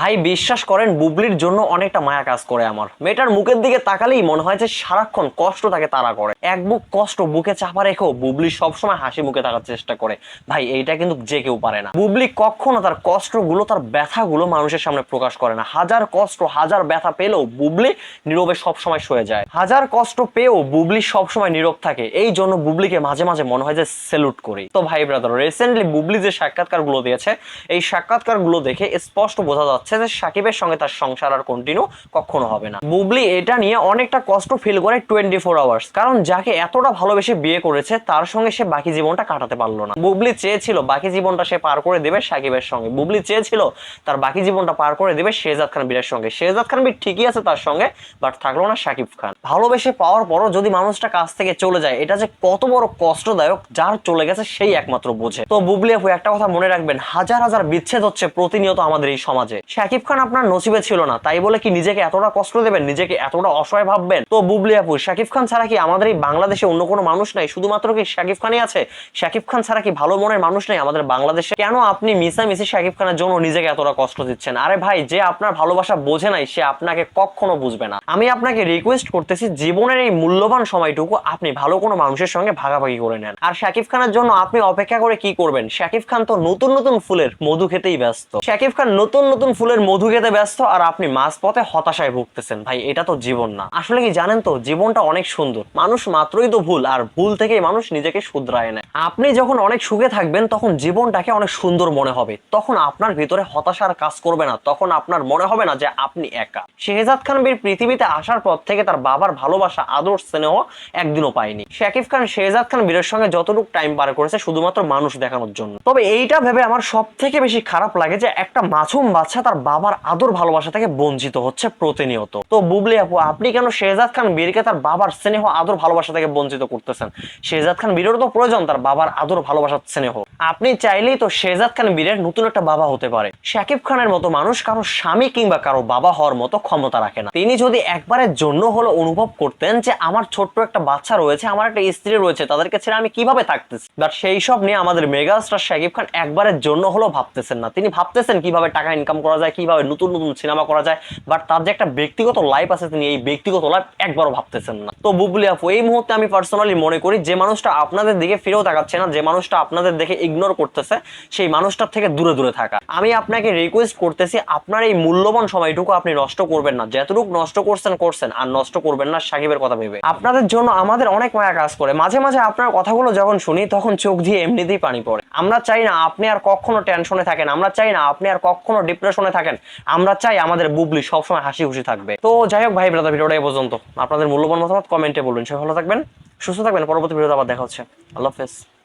ভাই, বিশ্বাস করেন, বুবলির জন্য অনেকটা মায়া কাজ করে আমার। মেয়েটার মুখের দিকে তাকালেই মনে হয় যে সারাক্ষণ কষ্ট তাকে তারা করে। এক বুক কষ্ট, বুকে চাপা রেখেও বুবলি সবসময় হাসি মুখে থাকার চেষ্টা করে। ভাই, এইটা কিন্তু যে কেউ পারে না। বুবলি কখনো তার কষ্টগুলো, তার ব্যথাগুলো মানুষের সামনে প্রকাশ করে না। হাজার কষ্ট, হাজার ব্যথা পেলেও বুবলি নীরবে সবসময় সয়ে যায়। হাজার কষ্ট পেয়েও বুবলি সবসময় নীরব থাকে। এই জন্য বুবলিকে মাঝে মাঝে মনে হয় যে সেলুট করি। তো ভাই ব্রাদার রিসেন্টলি বুবলি যে সাক্ষাৎকারগুলো দিয়েছে, এই সাক্ষাৎকারগুলো দেখে স্পষ্ট বোঝা যাচ্ছে যে সাকিবের সঙ্গে তার সংসার আর কন্টিনিউ কখনো হবে না। বুবলি এটা নিয়ে অনেকটা কষ্ট ফিল করে টোয়েন্টি ফোর আওয়ার্স কারণ যাকে এতটা ভালোবেসে বিয়ে করেছে, তার সঙ্গে সে বাকি জীবনটা কাটাতে পারল না। বুবলি চেয়েছিল বাকি জীবনটা সে পার করে দেবে সাকিবের সঙ্গে। বুবলি চেয়েছিল তার বাকি জীবনটা পার করে দেবে শেহজাদ খান বীরের সঙ্গে। শেহজাদ খান বীর ঠিকই আছে তার সঙ্গে বাট থাকল না সাকিব খান। ভালোবেসে পাওয়ার পরও যদি মানুষটা কাছ থেকে চলে যায়, এটা যে কত বড় কষ্টদায়ক, যার চলে গেছে সেই একমাত্র বোঝে। তো বুবলি আপু, একটা কথা মনে রাখবেন, হাজার হাজার বিচ্ছেদ হচ্ছে প্রতিনিয়ত আমাদের এই সমাজে। শাকিব খান আপনার নসিবে ছিল না, তাই বলে কি নিজেকে এতটা কষ্ট দেবেন, নিজেকে এতটা অসহায় ভাববেন? তো বুবলি আপু, শাকিব খান ছাড়া কি আমাদের এই বাংলাদেশে অন্য কোনো মানুষ নাই? শুধুমাত্র কি শাকিব খানই আছে? শাকিব খান ছাড়া কি ভালো মনের মানুষ নাই আমাদের বাংলাদেশে? কেন আপনি মিসা মিসি শাকিব খানের জন্য নিজেকে এতটা কষ্ট দিচ্ছেন? আরে ভাই, যে আপনার ভালোবাসা বোঝে নাই, সে আপনাকে কখনো বুঝবে না। আমি আপনাকে রিকোয়েস্ট করতেছি, জীবনের এই মূল্যবান সময়টুকু আপনি ভালো কোনো মানুষের সঙ্গে ভাগাভাগি করে নেন। আর শাকিব খানের জন্য আপনি অপেক্ষা করে কি করবেন? শাকিব খান তো নতুন নতুন ফুলের মধু খেতেই ব্যস্ত। শাকিব খান নতুন নতুন ফুলের মধু খেতে ব্যস্ত আর আপনি মাঝ পথে হতাশায় ভুগতেছেন। ভাই, এটা তো জীবন না। আসলে কি জানেন তো, জীবনটা অনেক সুন্দর। মানুষ মাত্রই তো ভুল আর ভুল থেকেই মানুষ নিজেকে শুধরায় নেয়। আপনি যখন অনেক সুখে থাকবেন, তখন জীবনটাকে অনেক সুন্দর মনে হবে। তখন আপনার ভিতরে হতাশার কাজ করবে না। তখন আপনার মনে হবে না যে আপনি একা। শেহজাদ খান বীর পৃথিবীতে আসার পর থেকে তার বাবার ভালোবাসা, আদর, স্নেহ একদিনও পায়নি। শাকিব খান, শেহজাদ খান, বীরের সঙ্গে যতটুকু টাইম পার করেছে, শুধুমাত্র মানুষ দেখানোর জন্য। তবে এইটা ভেবে আমার সব থেকে বেশি খারাপ লাগে যে একটা মাসুম বাচ্চা তার বাবার আদর ভালোবাসা থেকে বঞ্চিত হচ্ছে প্রতিনিয়ত। তো বুবলি আপু, আপনি কেন শেহজাদ খান, বীরকে তার বাবার স্নেহ, আদর, ভালোবাসা থেকে বঞ্চিত করতেছেন? শেহজাদ খান বীরেরও তো প্রয়োজন তার বাবার আদর ভালোবাসার স্নেহ। আপনি চাইলেই তো শেহজাদ খান, বীরের নতুন একটা বাবা হতে পারে। শাকিব খানের মতো মানুষ কারও স্বামী কিংবা কারও বাবা হওয়ার মতো ক্ষমতা রাখে না। তিনি যদি একবারের জন্য হলো অনুভব করতেন যে আমার ছোট্ট একটা বাচ্চা রয়েছে, আমার একটা স্ত্রী রয়েছে, তাদেরকে ছেড়ে আমি কীভাবে থাকতেছি? বাট সেই সব নিয়ে আমাদের মেগা স্টার শাকিব খান একবারের জন্য হলো ভাবতেছেন না। তিনি ভাবতেছেন কীভাবে টাকা ইনকাম করা যায়, কীভাবে নতুন নতুন সিনেমা করা যায় বাট তার যে একটা ব্যক্তিগত লাইফ আছে, তিনি এই ব্যক্তিগত লাইফ একবারও ভাবতেছেন না। তো বুবলি আপু, এই মুহূর্তে আমি পার্সোনালি মনে করি যে মানুষটা আপনাদের দিকে ফিরেও তাকাচ্ছে না, যে মানুষটা আপনাদের দেখে ইগনোর করতেছে, সেই মানুষটার থেকে দূরে দূরে থাকা। আমি আপনাকে রিকোয়েস্ট করতেছি, আপনার এই মূল্যবান সময়টুকু আপনি নষ্ট করবেন না। যতটুকু নষ্ট করছেন করছেন, আর নষ্ট করবেন না, সাকিবের কথা ভেবে। আপনাদের জন্য আমাদের অনেক মায়া কাজ করে। মাঝে মাঝে আপনার কথাগুলো যখন শুনি, তখন চোখ দিয়ে এমনিতেই পানি পড়ে। আমরা চাই না আপনি আর কখনো টেনশনে থাকেন। আমরা চাই না আপনি আর কখনো ডিপ্রেশনে থাকেন। আমরা চাই আমাদের বুবলি সবসময় হাসি খুশি থাকবে। তো যাই হোক ভাই ব্রাদার ভিডিওটা এই পর্যন্ত। আপনাদের মূল্যবান মতামত কমেন্টে বলবেন। সবাই ভালো থাকবেন, সুস্থ থাকবেন। পরবর্তী ভিডিওতে আবার দেখা হচ্ছে। আল্লাহ হাফেজ।